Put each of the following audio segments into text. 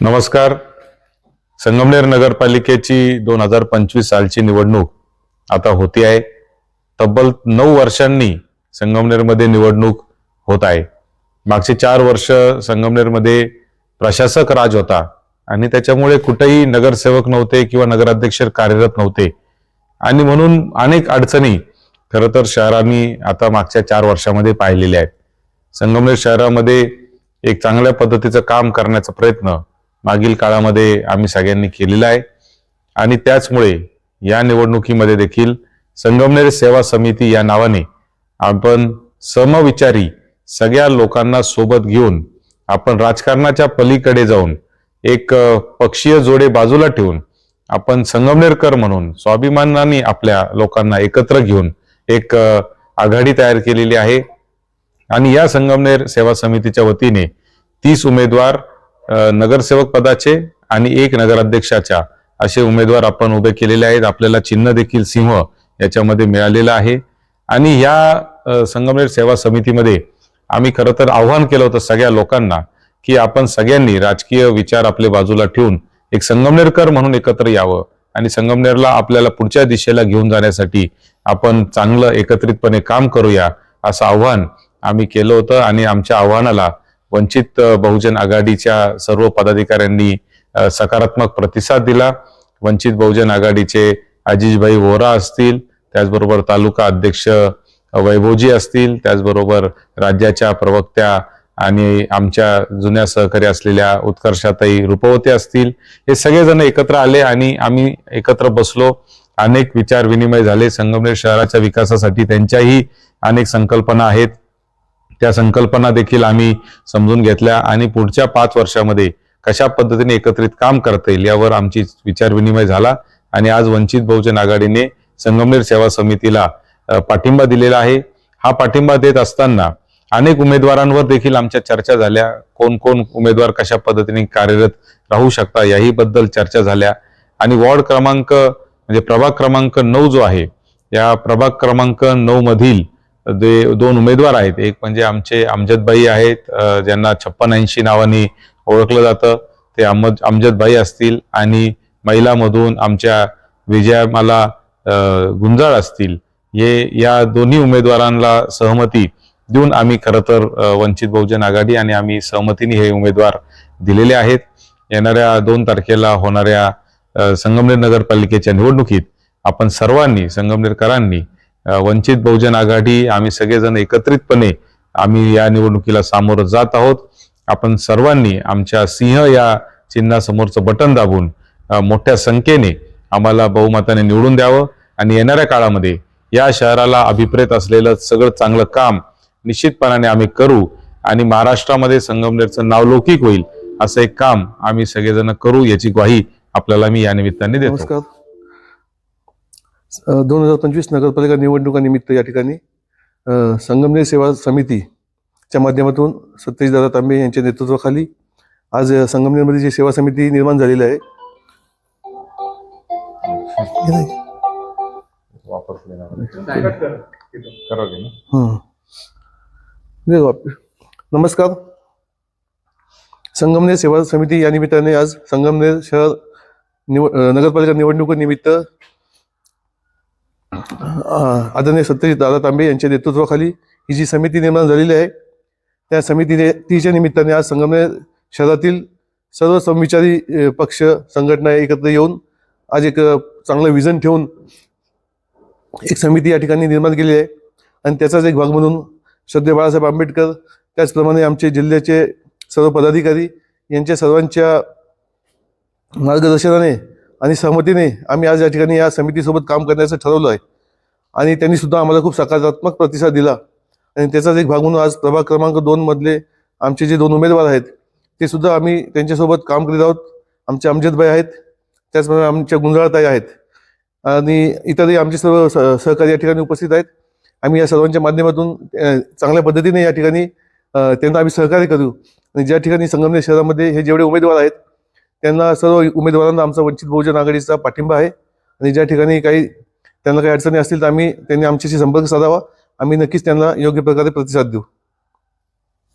नमस्कार. संगमनेर नगरपालिकेची दोन हजार पंचवीस सालची निवडणूक आता होती आहे. तब्बल नऊ वर्षांनी संगमनेरमध्ये निवडणूक होत आहे. मागचे चार वर्ष संगमनेरमध्ये प्रशासक राज होता आणि त्याच्यामुळे कुठेही नगरसेवक नव्हते किंवा नगराध्यक्ष कार्यरत नव्हते. आणि म्हणून अनेक अडचणी खरं तर शहरांनी आता मागच्या चार वर्षामध्ये पाहिलेल्या आहेत. संगमनेर शहरामध्ये एक चांगल्या पद्धतीचं काम करण्याचा प्रयत्न मागील काळामध्ये आम्ही सगळ्यांनी केलेला आहे. आणि त्याचमुळे या निवडणुकीमध्ये देखील संगमनेर सेवा समिती या नावाने आपण समविचारी सगळ्या लोकांना सोबत घेऊन आपण राजकारणाच्या पलीकडे जाऊन एक पक्षीय जोडे बाजूला ठेवून आपण संगमनेरकर म्हणून स्वाभिमानाने आपल्या लोकांना एकत्र घेऊन एक आघाडी तयार केलेली आहे. आणि या संगमनेर सेवा समितीच्या वतीने तीस उमेदवार नगरसेवक पदाचे आणि एक नगराध्यक्षाच्या असे उमेदवार आपण उभे केलेले आहेत. आपल्याला चिन्ह देखील सिंह याच्यामध्ये मिळालेलं आहे. आणि या संगमनेर सेवा समितीमध्ये आम्ही खरं तर आव्हान केलं होतं सगळ्या लोकांना की आपण सगळ्यांनी राजकीय विचार आपल्या बाजूला ठेवून एक संगमनेरकर म्हणून एकत्र यावं आणि संगमनेरला आपल्याला पुढच्या दिशेला घेऊन जाण्यासाठी आपण चांगलं एकत्रितपणे काम करूया असं आव्हान आम्ही केलं होतं आणि आमच्या आव्हानाला वंचित बहुजन आघाडीच्या सर्व पदाधिकाऱ्यांनी सकारात्मक प्रतिसाद दिला. वंचित बहुजन आघाडीचे अजिजभाई वोरा असतील त्याचबरोबर तालुका अध्यक्ष वैभवजी असतील त्याचबरोबर राज्याच्या प्रवक्त्या आणि आमच्या जुन्या सहकारी असलेल्या उत्कर्षाताई रूपवते असतील. हे सगळेजण एकत्र आले आणि आम्ही एकत्र बसलो. अनेक विचार विनिमय झाले. संगमनेर शहराच्या विकासासाठी त्यांच्याही अनेक संकल्पना आहेत. त्या संकल्पना देखील आम्ही समजून घेतल्या आणि पुढच्या पाच वर्षामध्ये कशा पद्धतीने एकत्रित काम करता येईल यावर आमची विचार विनिमय झाला आणि आज वंचित बहुजन आघाडीने संगमनेर सेवा समितीला पाठिंबा दिलेला आहे. हा पाठिंबा देत असताना अनेक उमेदवारांवर देखील आमच्या चर्चा झाल्या. कोण कोण उमेदवार कशा पद्धतीने कार्यरत राहू शकता याही बद्दल चर्चा झाल्या. आणि वॉर्ड क्रमांक म्हणजे प्रभाग क्रमांक नऊ जो आहे या प्रभाग क्रमांक नऊ मधील जे दोन उमेदवार आहेत. एक म्हणजे आमचे अमजदबाई आहेत ज्यांना छप्पन ऐंशी नावाने ओळखलं जातं. ते अमद अमजदबाई असतील आणि महिलामधून आमच्या विजयामाला गुंजाळ असतील. हे या दोन्ही उमेदवारांना सहमती देऊन आम्ही खरं तर वंचित बहुजन आघाडी आणि आम्ही सहमतीने हे उमेदवार दिलेले आहेत. येणाऱ्या दोन तारखेला होणाऱ्या संगमनेर नगरपालिकेच्या निवडणुकीत आपण सर्वांनी संगमनेरकरांनी वंचित बहुजन आघाडी आम्ही सगळेजण एकत्रितपणे आम्ही या निवडणुकीला सामोरं जात आहोत. आपण सर्वांनी आमच्या सिंह या चिन्हासमोरचं बटन दाबून मोठ्या संख्येने आम्हाला बहुमताने निवडून द्यावं आणि येणाऱ्या काळामध्ये या शहराला अभिप्रेत असलेलं सगळं चांगलं काम निश्चितपणाने आम्ही करू आणि महाराष्ट्रामध्ये संगमनेरचं नाव लौकिक होईल असं एक काम आम्ही सगळेजण करू याची ग्वाही आपल्याला मी या निमित्ताने देतो. नमस्कार. दोन हजार पंचवीस नगरपालिका निवडणुकानिमित्त या ठिकाणी संगमनेर सेवा समितीच्या माध्यमातून सतीश दादा तांबे यांच्या नेतृत्वाखाली आज संगमनेरमध्ये जी सेवा समिती निर्माण झालेली आहे नमस्कार. संगमनेर सेवा समिती या निमित्ताने आज संगमनेर शहर निव नगरपालिका निवडणुकीनिमित्त आदरणीय सत्यजित दादा तांबे यांच्या नेतृत्वाखाली ही जी समिती निर्माण झालेली आहे त्या समितीने तिच्या निमित्ताने आज संगमनेर शहरातील सर्व समविचारी पक्ष संघटना एकत्र येऊन आज एक चांगलं विजन ठेवून एक समिती या ठिकाणी निर्माण केली आहे. आणि त्याचाच एक भाग म्हणून श्रद्धे बाळासाहेब आंबेडकर त्याचप्रमाणे आमचे जिल्ह्याचे सर्व पदाधिकारी यांच्या सर्वांच्या मार्गदर्शनाने आणि सहमतीने आम्ही आज या ठिकाणी या समितीसोबत काम करण्याचं ठरवलं आहे. आणि त्यांनी सुद्धा आम्हाला खूप सकारात्मक प्रतिसाद दिला. आणि त्याचाच एक भाग म्हणून आज प्रभाग क्रमांक दोन मधले आमचे जे दोन उमेदवार आहेत ते सुद्धा आम्ही त्यांच्यासोबत काम करीत आहोत. आमचे अमजदबाई आहेत त्याचप्रमाणे आमच्या गुंजाळताई आहेत. आणि इतरही आमचे सर्व सहकारी या ठिकाणी उपस्थित आहेत. आम्ही या सर्वांच्या माध्यमातून चांगल्या पद्धतीने या ठिकाणी त्यांना आम्ही सहकार्य करू. आणि ज्या ठिकाणी संगमनेर शहरामध्ये हे जेवढे उमेदवार आहेत त्यांना सर्व उमेदवारांना आमचा वंचित बहुजन आघाडीचा पाठिंबा आहे. आणि ज्या ठिकाणी काही त्यांना काही अडचणी असतील तर आम्ही त्यांनी आमच्याशी संपर्क साधावा. आम्ही नक्कीच त्यांना योग्य प्रकारे प्रतिसाद देऊ.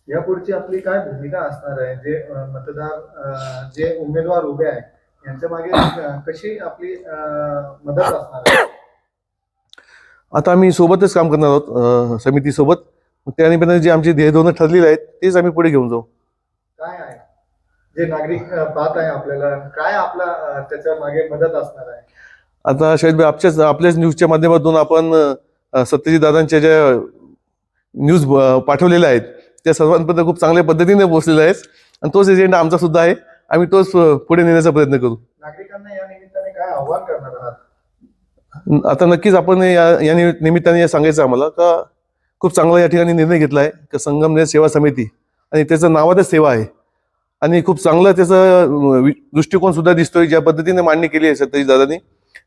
यापुढची आपली काय भूमिका असणार आहे? जे मतदार जे उमेदवार उभे आहेत यांच्या मागे कशी आपली मदत असणार आहे? आता आम्ही सोबतच काम करणार आहोत समितीसोबत. त्या निमित्ताने जे आमची ध्येयधोरणं ठरलेली आहेत तेच आम्ही पुढे घेऊन जाऊ. काय आहे? जे नागरिक पाहत आहे आपल्याला काय आपला त्याच्यामागे मदत असणार आहे? आता शाहिद भाई आपच्याच आपल्याच न्यूजच्या माध्यमातून आपण सत्यजित दादांच्या ज्या न्यूज पाठवलेल्या आहेत त्या सर्वांपर्यंत खूप चांगल्या पद्धतीने पोहोचलेला आहे आणि तोच एजेंडा आमचा सुद्धा आहे. आम्ही तोच पुढे नेण्याचा प्रयत्न करू. नागरिकांना या निमित्ताने काय आव्हान करणार आहात? आता नक्कीच आपण या या निमि- निमित्ताने हे सांगायचं आम्हाला का खूप चांगला या ठिकाणी निर्णय घेतला आहे का संगमनेर सेवा समिती. आणि त्याचं नावातच सेवा आहे. आणि खूप चांगलं त्याचं दृष्टिकोन सुद्धा दिसतोय ज्या पद्धतीने मांडणी केली आहे सत्यजित दादांनी.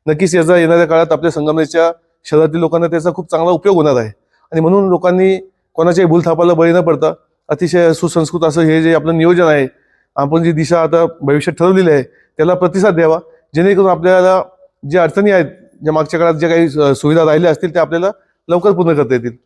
नक्कीच याचा येणाऱ्या काळात आपल्या संगमनेरच्या शहरातील लोकांना त्याचा खूप चांगला उपयोग होणार आहे. आणि म्हणून लोकांनी कोणाच्याही भूलथापाला बळी न पडता अतिशय सुसंस्कृत असं हे जे आपलं नियोजन आहे आपण जी दिशा आता भविष्यात ठरवलेली आहे त्याला प्रतिसाद द्यावा. जेणेकरून आपल्याला ज्या अडचणी आहेत ज्या मागच्या काळात ज्या काही सुविधा राहिल्या असतील त्या आपल्याला लवकर पूर्ण करता येतील.